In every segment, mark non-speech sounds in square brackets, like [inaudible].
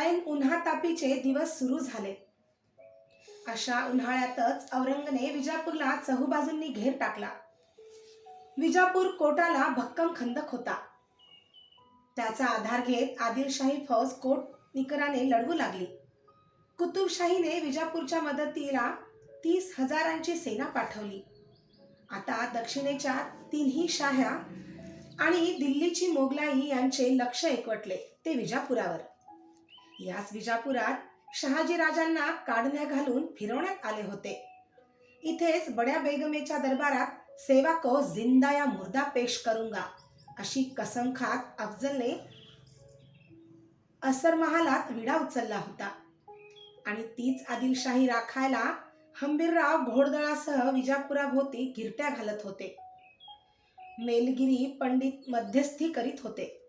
ऐन उन्हातापीचे दिवस सुरू झाले. अशा उन्हाळ्यातच औरंगने विजापूरला चहूबाजूंनी घेर टाकला. विजापूर कोटाला भक्कम खंदक होता. त्याचा आधार घेत आदिलशाही फौज कोट निकराने लढवू लागली. कुतुबशाहीने विजापूरच्या मदतीला तीस हजारांची सेना पाठवली. आता दक्षिणेच्या तिन्ही शाह्या आणि दिल्लीची मोगलाई यांचे लक्ष एकवटले ते विजापुरावर. याच विजापुरात शहाजीराजांना काढण्या घालून फिरवण्यात आले होते. इथेच बड्या बेगमेच्या दरबारात सेवा को जिंदा या मुर्दा पेश करूंगा अशी कसम खात अफजलने असर महालात विडा उचलला होता. आणि तीच आदिलशाही राखायला हंबीरराव घोडदळासह विजापुराभोवती गिरट्या घालत होते. मेलगिरी पंडित मध्यस्थी करीत होते.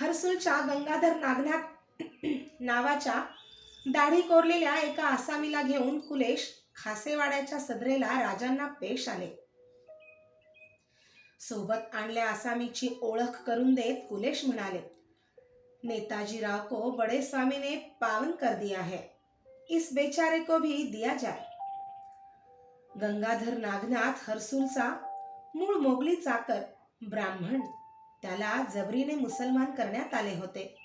हर्सुलच्या गंगाधर नागनाथ [clears throat] नावाच्या दाढी कोरलेल्या एका आसामीला घेऊन कुलेश खासेवाड्याच्या सदरेला राजांना पेश आले. सोबत आणल्या आसामीची ओळख करून देत कुलेश म्हणाले नेताजी राव को बड़े स्वामी ने पावन कर दिया है इस बेचारे को भी दिया जाए. गंगाधर नागनाथ हरसूलचा मूळ मोगली चाकर ब्राह्मण त्याला जबरीने मुसलमान करण्यात आले होते.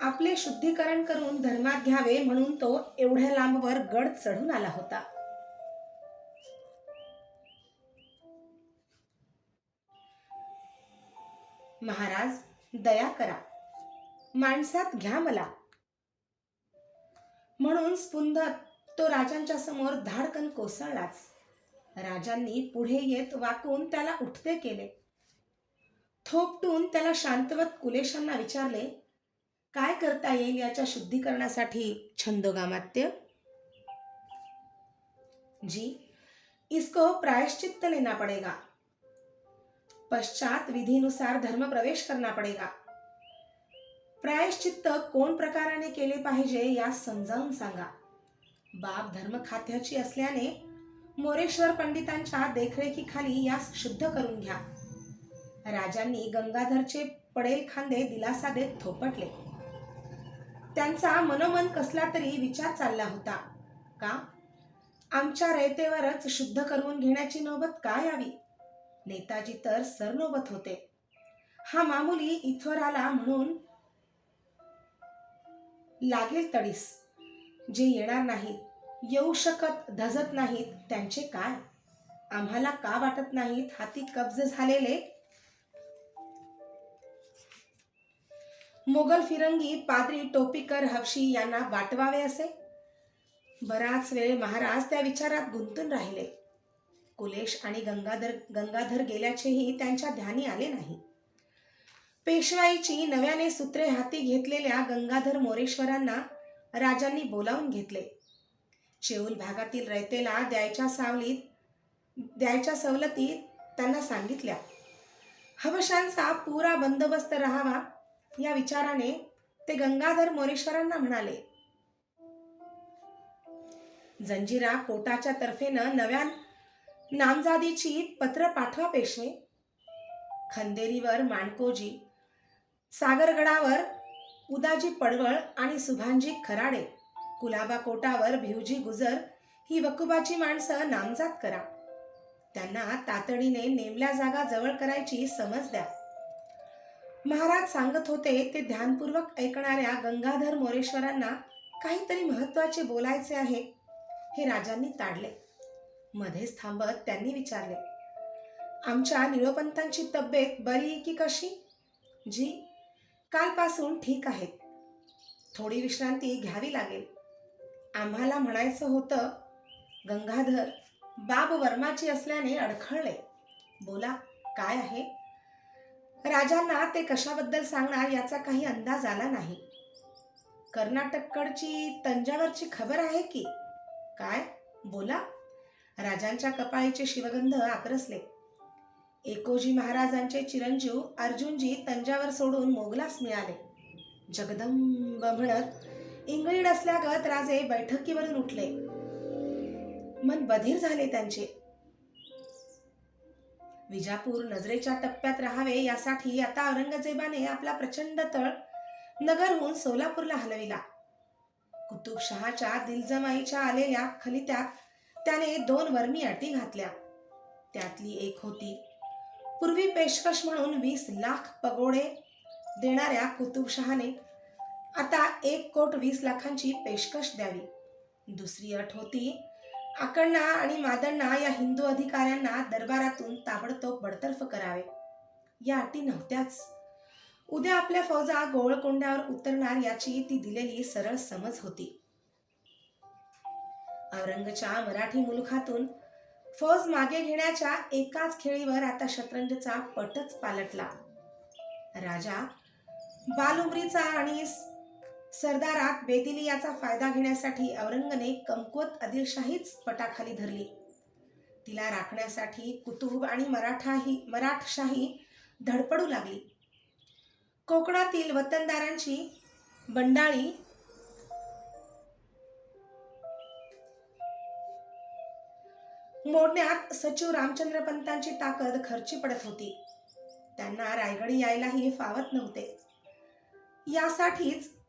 आपले शुद्धीकरण करून धर्मात घ्यावे म्हणून तो एवढ्या लांबवर गड चढून आला होता. महाराज दया करा. माणसात घ्या मला. म्हणून स्पुंदत तो राजांच्या समोर धाडकन कोसळलाच. राजांनी पुढे येत वाकून त्याला उठते केले. थोपटून त्याला शांतवत कुलेशांना विचारले काय करता येईल याच्या शुद्धीकरणासाठी छंदोगामात्य? जी इसको प्रायश्चित्त लेना पड़ेगा. पश्चात विधीनुसार धर्म प्रवेश करना पडेगा. प्रायश्चित्त कोण प्रकाराने केले पाहिजे यास समजावून सांगा. बाब धर्म खात्याची असल्याने मोरेश्वर पंडितांच्या देखरेखीखाली यास शुद्ध करून घ्या. राजांनी गंगाधरचे पडेल खांदे दिलासा देत थोपटले. त्यांचा मनोमन कसला तरी विचार चालला होता. का? आमच्या रयतेवरच शुद्ध करून घेण्याची नौबत काय यावी? नेताजी तर सरनोबत होते. हा मामुली इथवर आला म्हणून लागेल तडीस. जे येणार नाहीत येऊ शकत धजत नाहीत त्यांचे काय? आम्हाला का वाटत नाहीत हाती कब्ज झालेले मोगल फिरंगी पाद्री टोपीकर हवशी यांना वाटवावे असे? बराच वेळ महाराज त्या विचारात गुंतून राहिले. कुलेश आणि गंगाधर गंगाधर गेल्याचेही त्यांच्या ध्यानी आले नाही. पेशवाईची नव्याने सूत्रे हाती घेतलेल्या गंगाधर मोरेश्वरांना राजांनी बोलावून घेतले. चेऊल भागातील रयतेला द्यायच्या सावलीत द्यायच्या सवलतीत त्यांना सांगितल्या हवशांचा पुरा बंदोबस्त राहावा. या विचाराने ते गंगाधर मोरेश्वरांना म्हणाले जंजिरा कोटाच्या तर्फेनं नव्या नामजादीची पत्र पाठवा पेशवे. खंदेरीवर माणकोजी सागरगडावर उदाजी पडवळ आणि सुभानजी खराडे. कुलाबा कोटावर भिवजी गुजर ही वकुबाची माणसं नामजात करा. त्यांना तातडीने नेमल्या जागा जवळ करायची समज द्या. महाराज सांगत होते ते ध्यानपूर्वक ऐकणाऱ्या गंगाधर मोरेश्वरांना काहीतरी महत्त्वाचे बोलायचे आहे. हे राजांनी ताडले. मध्येच थांबत त्यांनी विचारले आमच्या निळोपंतांची तब्येत बरी की कशी? जी कालपासून ठीक आहेत थोडी विश्रांती घ्यावी लागेल. आम्हाला म्हणायचं होतं गंगाधर बाब वर्माची असल्याने अडखळले. बोला काय आहे? राजांना ते कशाबद्दल सांगणार याचा काही अंदाज आला नाही. कर्नाटककडची तंजावरची खबर आहे की? काय? बोला. राजांच्या कपाळीचे शिवगंध आकरसले. एकोजी महाराजांचे चिरंजीव अर्जुनजी तंजावर सोडून मोगलास मिळाले. जगदंब म्हणत इंगळीड असल्यागत राजे बैठकीवरून उठले. मन बधीर झाले त्यांचे. विजापूर नजरेच्या टप्प्यात राहावे यासाठी आता औरंगजेबाने आपला प्रचंड तळ नगरहून सोलापूरला हलविला. कुतुबशहाच्या दिलजमाईच्या आलेल्या खलित्यात त्याने दोन वर्मी अटी घातल्या. त्यातली एक होती पूर्वी पेशकश म्हणून वीस लाख पगोडे देणाऱ्या कुतुबशहाने आता एक कोट वीस लाखांची पेशकश द्यावी. दुसरी अट होती आकण्णा आणि मादण्णा या हिंदू अधिकाऱ्यांना दरबारातून ताबडतोब बडतर्फ करावे. या अटी नव्हत्याच. उद्या आपल्या फौजा गोवळकोंड्यावर उतरणार याची ती दिलेली सरळ समज होती. औरंगच्या मराठी मुलुखातून फौज मागे घेण्याच्या एकाच खेळीवर आता शतरंजचा पटच पालटला. राजा बालुमरीचा आणि सरदारात बेदिली याचा फायदा घेण्यासाठी औरंगने कमकुवत आदिलशाहीच पटाखाली धरली. तिला राखण्यासाठी कुतुब आणि मराठाही मराठशाही धडपडू लागली. कोकणातील वतनदारांची बंडाळी मोडण्यात सचिव रामचंद्र पंतांची ताकद खर्ची पडत होती. त्यांना रायगडी यायलाही फावत नव्हते. यासाठीच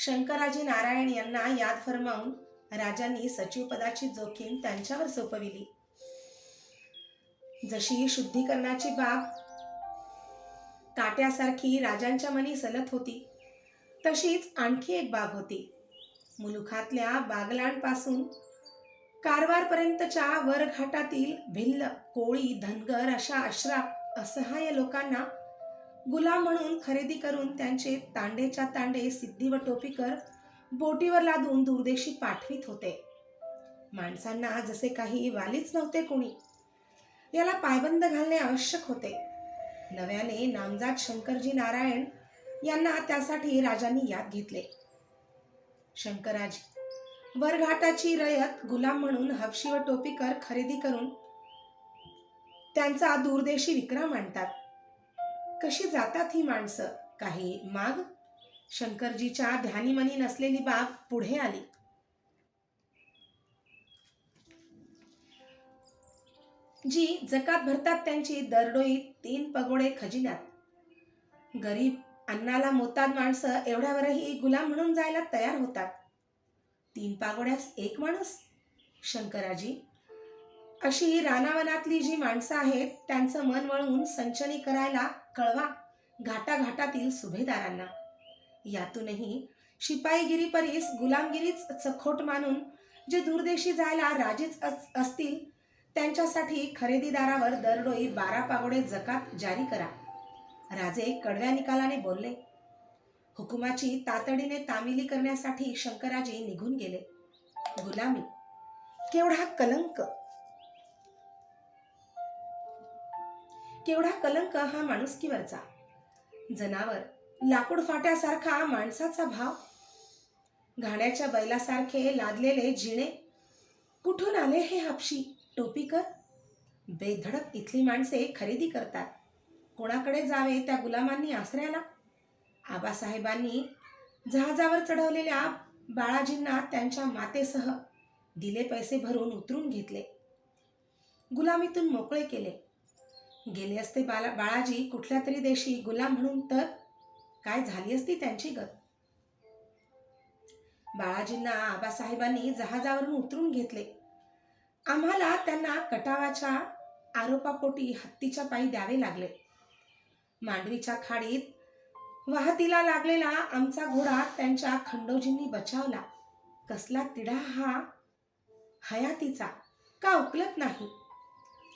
शंकराजी नारायण यांना याद फरमावून राजांनी सचिवपदाची जोखीम त्यांच्यावर सोपविली. जशी शुद्धीकरणाची बाब काट्यासारखी राजांच्या मनी सलत होती तशीच आणखी एक बाब होती. मुलुखातल्या बागलांपासून कारवारपर्यंतच्या वरघाटातील भिल्ल कोळी धनगर अशा अश्राप असहाय्य लोकांना गुलाम म्हणून खरेदी करून त्यांचे तांडेच्या तांडे सिद्धी व टोपीकर बोटीवर लादून दूरदेशी पाठवित होते. माणसांना जसे काही वालीच नव्हते कोणी. याला पायबंद घालणे आवश्यक होते. नव्याने नामजात शंकरजी नारायण यांना त्यासाठी राजांनी याद घेतले. शंकराजी वरघाटाची रयत गुलाम म्हणून हबशी व टोपीकर खरेदी करून त्यांचा दूरदेशी विक्रम आणतात. कशी जातात ही माणसं? काही माग? शंकरजीच्या ध्यानीमनी नसलेली बाब पुढे आली. जी जकात भरतात त्यांची दरडोई तीन पगोडे खजिन्यात. गरीब अन्नाला मोताद माणसं एवढ्यावरही गुलाम म्हणून जायला तयार होतात. तीन पागोड्यास एक माणूस? शंकराजी अशी रानावनातली जी माणसं आहेत त्यांचं मन वळवून संचनी करायला कळवा घाटाघाटातील सुभेदारांना. यातूनही शिपाईगिरी परीस गुलामगिरीच चखोट मानून जे दूरदेशी जायला राजीच अस- असतील त्यांच्यासाठी खरेदीदारावर दरडोई बारा पागोडे जकात जारी करा. राजे कडव्या निकालाने बोलले. हुकुमाची तातडीने तामिली करण्यासाठी शंकराजी निघून गेले. गुलामी केवढा कलंक! केवढा कलंक हा माणुसकीवरचा. जनावर लाकूड फाट्यासारखा माणसाचा भाव. घाण्याच्या बैलासारखे लादलेले जिणे. कुठून आले हे हापशी? टोपीकर बेधडक इथली माणसे खरेदी करतात. कोणाकडे जावे त्या गुलामांनी आसऱ्याला? आबासाहेबांनी जहाजावर चढवलेल्या बाळाजींना त्यांच्या मातेसह दिले पैसे भरून उतरून घेतले. गुलामीतून मोकळे केले. गेले असते बाला बाळाजी कुठल्या तरी देशी गुलाम म्हणून तर काय झाली असती त्यांची गत? बाळाजींना आबासाहेबांनी जहाजावरून उतरून घेतले. आम्हाला त्यांना कटावाच्या आरोपापोटी हत्तीच्या पायी द्यावे लागले. मांडवीच्या खाडीत वाहतीला लागलेला आमचा घोडा त्यांच्या खंडोजींनी बचावला. कसला तिढा हा? हयातीचा. का उकलत नाही?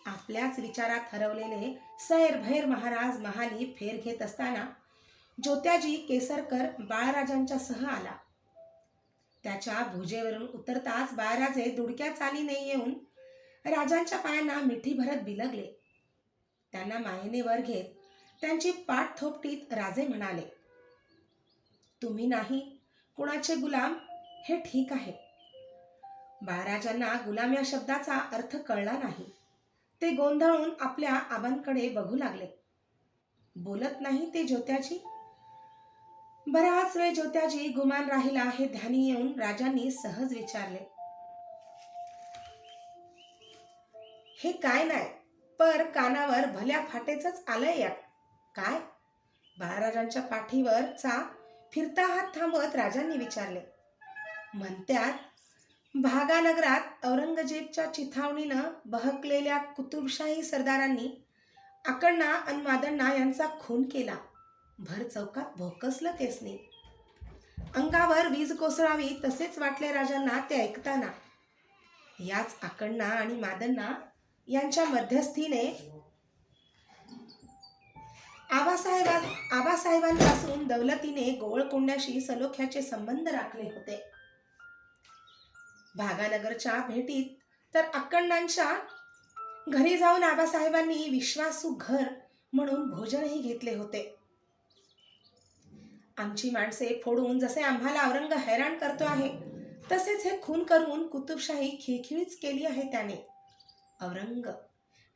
आपल्याच विचारात हरवलेले सैरभैर महाराज महाली फेर घेत असताना ज्योत्याजी केसरकर बाळराजांच्या सह आला. त्याच्या भुजेवरून उतरताच बाळराजे दुडक्या चालीने येऊन राजांच्या पायांना मिठी भरत बिलगले. त्यांना मायेने वर घेत त्यांची पाठ थोपटीत राजे म्हणाले तुम्ही नाही कुणाचे गुलाम? हे ठीक आहे. बाळराजांना गुलाम या शब्दाचा अर्थ कळला नाही. ते गोंधळून आपल्या आबांकडे बघू लागले. बोलत नाही ते ज्योत्याजी बराच वेळ ज्योत्याजी गुमान राहिला हे ध्यानी येऊन राजांनी सहज विचारले. हे काय नाही पर कानावर भल्या फाटेच आलंय यात. काय? बाळराजांच्या पाठीवरचा फिरता हात थांबवत राजांनी विचारले. म्हणत्यात भागानगरात औरंगजेबच्या चिथावणीनं बहकलेल्या कुतुबशाही सरदारांनी आकण्णा आणि मादण्णा यांचा खून केला. भर चौकात भोकसलं केसने. अंगावर वीज कोसळावी तसेच वाटले राजांना ते ऐकताना. याच आकण्णा आणि मादण्णा यांच्या मध्यस्थीने आबासाहेबां आबासाहेबांपासून दौलतीने गोवळकोंड्याशी सलोख्याचे संबंध राखले होते. भागानगरच्या भेटीत तर अक्कण्णांच्या घरी जाऊन आबासाहेबांनी विश्वासू घर म्हणून भोजनही घेतले होते. आमची माणसे फोडून जसे आम्हाला औरंग हैराण करतो आहे तसेच हे खून करून कुतुबशाही खिळखिळीच केली आहे त्याने. औरंग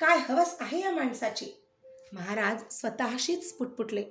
काय हवस आहे या माणसाची? महाराज स्वतःशीच पुटपुटले.